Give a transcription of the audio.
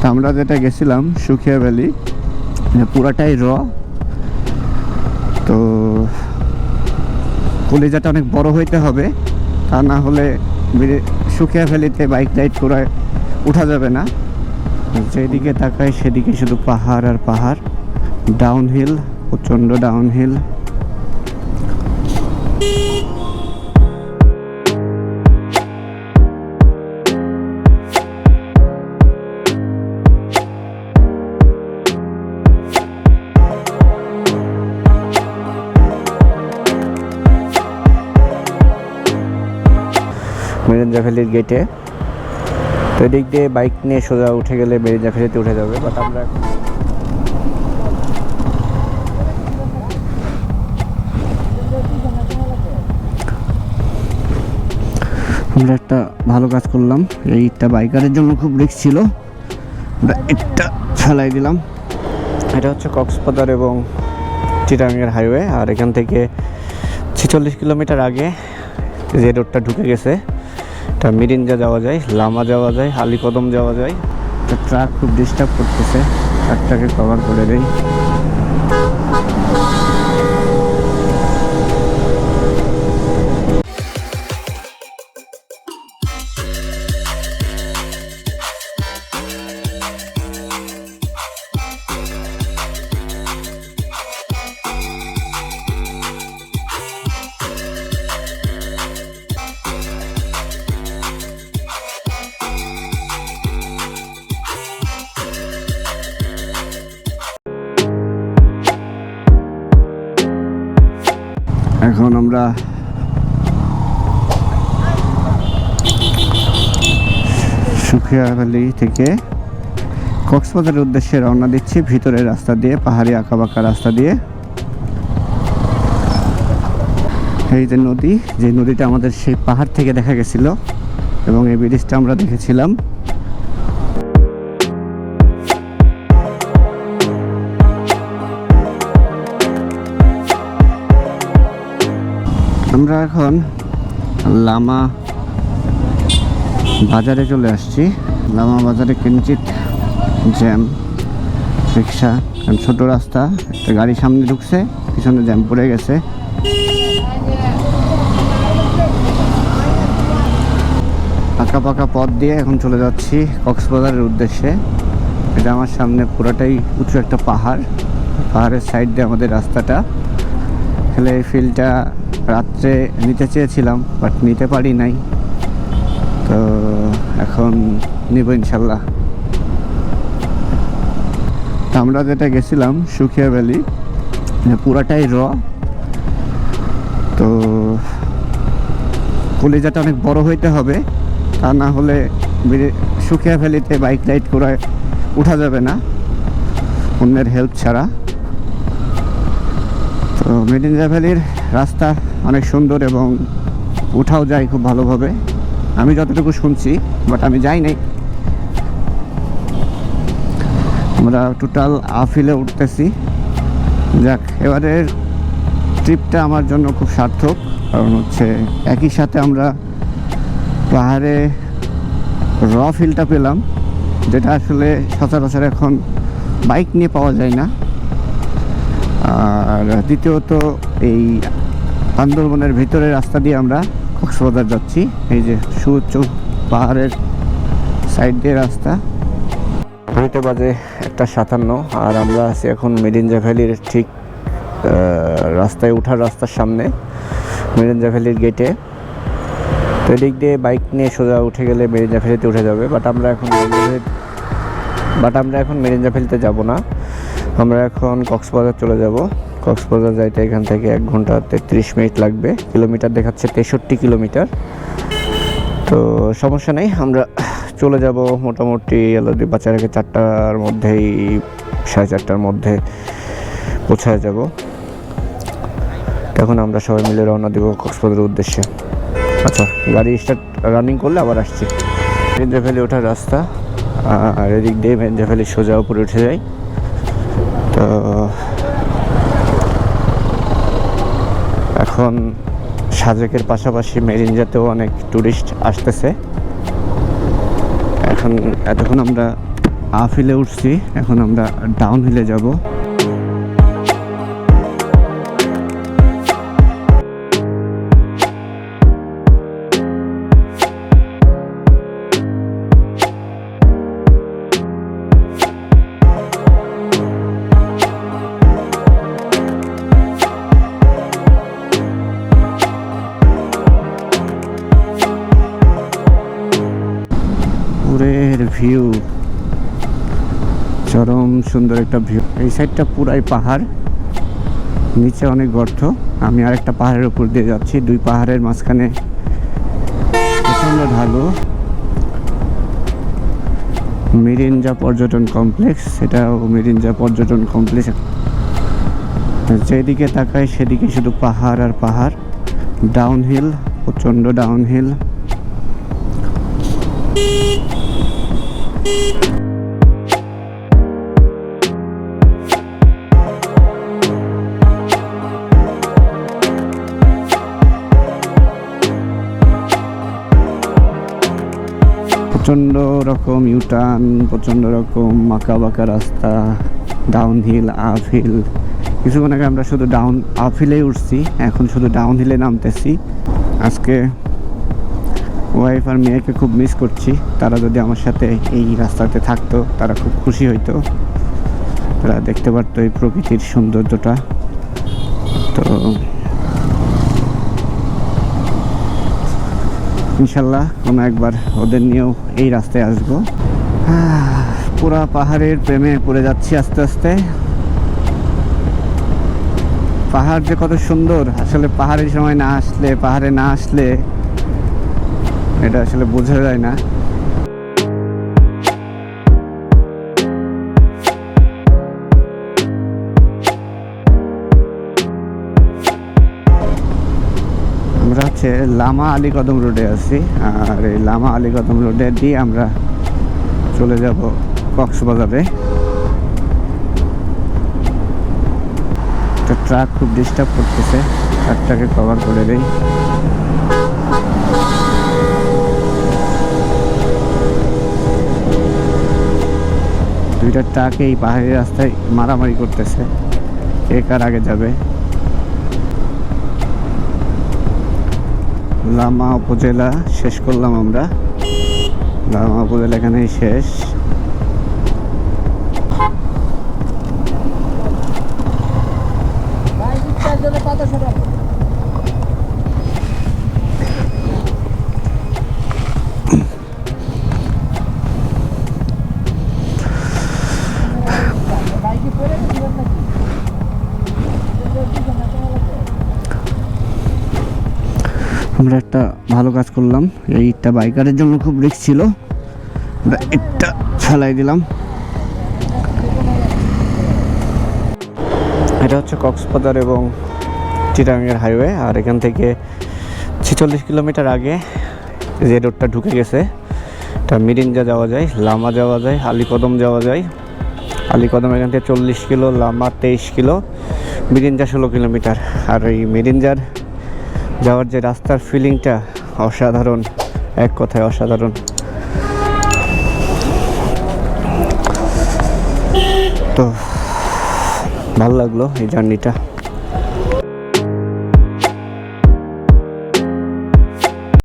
তো আমরা যেটা গেছিলাম, সুখিয়া ভ্যালি মানে পুরাটাই র। তো কলিজাটা অনেক বড় হইতে হবে, তা না হলে সুখিয়া ভ্যালিতে বাইক রাইড করে উঠা যাবে না। যেদিকে তাকায় সেদিকে শুধু পাহাড় আর পাহাড়। ডাউনহিল, প্রচণ্ড ডাউন মেরেঞ্জা ভ্যালির গেটে তো এদিক দিয়ে বাইক নিয়ে সোজা উঠে গেলে মেরেঞ্জা ভ্যালিতে উঠে যাবে বাট আমরা আমরা একটা ভালো কাজ করলাম। এইটা বাইকারের জন্য খুব রিক্স ছিল। আমরা এটা ফেলাই দিলাম। এটা হচ্ছে কক্সবাজার এবং চিটাঙ্গের হাইওয়ে আর এখান থেকে ছেচল্লিশ কিলোমিটার আগে যে রোডটা ঢুকে গেছে। এটা মিরিঞ্জা যাওয়া যায়, লামা যাওয়া যায়, আলিকদম যাওয়া যায়। তো ট্রাক খুব ডিস্টার্ব করতেছে ট্রাকটাকে কভার করে দেই এখন আমরা সুখিয়া ভ্যালি থেকে কক্সবাজারের উদ্দেশ্যে রওনা দিচ্ছি। ভিতরের রাস্তা দিয়ে, পাহাড়ি আঁকাবাঁকা রাস্তা দিয়ে। এই যে নদী, যে নদীটা আমাদের সেই পাহাড় থেকে দেখা গেছিল এবং এই ব্রিজটা আমরা দেখেছিলাম। আমরা এখন লামা বাজারে চলে আসছি। লামা বাজারে কিঞ্চিত জ্যাম, রিক্সা, কারণ ছোট রাস্তা, একটা গাড়ি সামনে ঢুকছে, পিছনে জ্যাম পড়ে গেছে। আঁকা পাকা পথ দিয়ে এখন চলে যাচ্ছি কক্সবাজারের উদ্দেশ্যে। এটা আমার সামনে পুরাটাই উঁচু একটা পাহাড়। পাহাড়ের সাইড দিয়ে আমাদের রাস্তাটা। আসলে এই ফিলটা রাত্রে নিতে চেয়েছিলাম বাট নিতে পারি নাই। তো এখন নিব ইনশাল্লাহ। আমরা যেটা গেছিলাম, সুখিয়া ভ্যালি মানে পুরাটাই র। তো কলিজাটা অনেক বড় হইতে হবে, তা না হলে সুখিয়া ভ্যালিতে বাইক রাইড করে উঠা যাবে না, অন্যের হেল্প ছাড়া। তো মেডিঞ্জা ভ্যালির রাস্তা অনেক সুন্দর এবং উঠাও যায় খুব ভালোভাবে। আমি যতটুকু শুনছি বাট আমি যাই নাই। আমরা টোটাল আফিলে উঠতেছি। যাক, এবারের ট্রিপটা আমার জন্য খুব সার্থক, কারণ হচ্ছে একই সাথে আমরা পাহাড়ে র ফিলটা পেলাম, যেটা আসলে সচরাচর এখন বাইক নিয়ে পাওয়া যায় না। আর দ্বিতীয়ত এই আন্দোলনের ভিতরের রাস্তা দিয়ে আমরা কক্সবাজার যাচ্ছি। এই যে সুউচ্চ পাহাড়ের সাইড দিয়ে রাস্তা। ঘড়িতে বাজে একটা সাতান্ন আর আমরা আছি এখন মেরিঞ্জা ভ্যালির ঠিক রাস্তায় ওঠার রাস্তার সামনে মেরিঞ্জা ভ্যালির গেটে। তো এদিক দিয়ে বাইক নিয়ে সোজা উঠে গেলে মেরিঞ্জা ভ্যালিতে উঠে যাবে বাট আমরা এখন বাট আমরা এখন মেরিঞ্জা ভ্যালিতে যাব না। আমরা এখন কক্সবাজার চলে যাব। কক্সবাজার যাইতে এখান থেকে এক ঘণ্টা তেত্রিশ মিনিট লাগবে। কিলোমিটার দেখাচ্ছে তেষট্টি কিলোমিটার। তো সমস্যা নেই, আমরা চলে যাব মোটামুটি আলাদি বাচ্চা রেখে চারটার মধ্যেই, সাড়ে চারটার মধ্যে পৌঁছায় যাব। এখন আমরা সবাই মিলে রওনা দেবো কক্সবাজারের উদ্দেশ্যে। আচ্ছা গাড়ি স্টার্ট রানিং করলে আবার আসছি। মেঞ্জা ভ্যালি ওঠার রাস্তা। আর এদিক দিয়ে মেঞ্জা ভ্যালি সোজা উপরে উঠে যাই। তো, এখন সাজেকের পাশাপাশি মেরিনজাতেও অনেক ট্যুরিস্ট আসতেছে। এখন এতক্ষণ আমরা আপ হিলে উঠছি, এখন আমরা ডাউন হিলে যাব। সুন্দর একটা ভিউ এই সাইডটা পুরাই পাহাড়। নিচে অনেক গর্ত। আমি আরেকটা পাহাড়ের উপর দিয়ে যাচ্ছি। দুই পাহাড়ের মাঝখানে প্রচণ্ড ঢালু। মিরিঞ্জা পর্যটন কমপ্লেক্স। সেটাও মিরিঞ্জা পর্যটন কমপ্লেক্স। যেদিকে তাকাই সেদিকে শুধু পাহাড় আর পাহাড়। ডাউন হিল প্রচণ্ড ডাউন প্রচণ্ড রকম ইউটার্ন প্রচণ্ড রকম মাকা বাঁকা রাস্তা ডাউন হিল আপ হিল কিছুক্ষণ আগে আমরা শুধু ডাউন আপ হিলেই উঠছি, এখন শুধু ডাউন হিলে নামতেছি। আজকে ওয়াইফ আর মেয়েকে খুব মিস করছি। তারা যদি আমার সাথে এই রাস্তাতে থাকতো, তারা খুব খুশি হইতো। তারা দেখতে পারতো এই প্রকৃতির সৌন্দর্যটা। তো ইনশাল্লাহ কোনো একবার ওদের নিয়েও এই রাস্তায় আসব। পুরো পাহাড়ের প্রেমে পড়ে যাচ্ছি আস্তে আস্তে। পাহাড় যে কত সুন্দর, আসলে পাহাড়ের সময় না আসলে, পাহাড়ে না আসলে এটা আসলে বোঝা যায় না। হচ্ছে লামা আলী কদম রোডে আছি। আর এই লামা আলী কদম রোডে দিয়ে আমরা চলে যাব কক্সবাজারে। একটা ট্রাক খুব ডিস্টার্ব করতেছে ট্রাকটাকে কভার করে দেই। দুইটা ট্রাক এই পাহাড়ি রাস্তায় মারামারি করতেছে, কে কার আগে যাবে। লামা উপজেলা শেষ করলাম আমরা। লামা উপজেলা এখানেই শেষ। আমরা একটা ভালো কাজ করলাম। এই ইটটা বাইকারের জন্য খুব রিস্ক ছিল। আমরা ইটটা ফেলাই দিলাম। এটা হচ্ছে কক্সবাজার এবং চিটাগাংয়ের হাইওয়ে আর এখান থেকে ছেচল্লিশ কিলোমিটার আগে যে রোডটা ঢুকে গেছে, এটা মিরিঞ্জা যাওয়া যায়, লামা যাওয়া যায়, আলিকদম যাওয়া যায়। আলীকদম এখান থেকে চল্লিশ কিলো, লামা তেইশ কিলো, মিরিঞ্জা ষোলো কিলোমিটার। আর এই মিরিঞ্জার যাওয়ার যে রাস্তার ফিলিংটা অসাধারণ এক কথায় অসাধারণ। তো ভালো লাগল এই জার্নিটা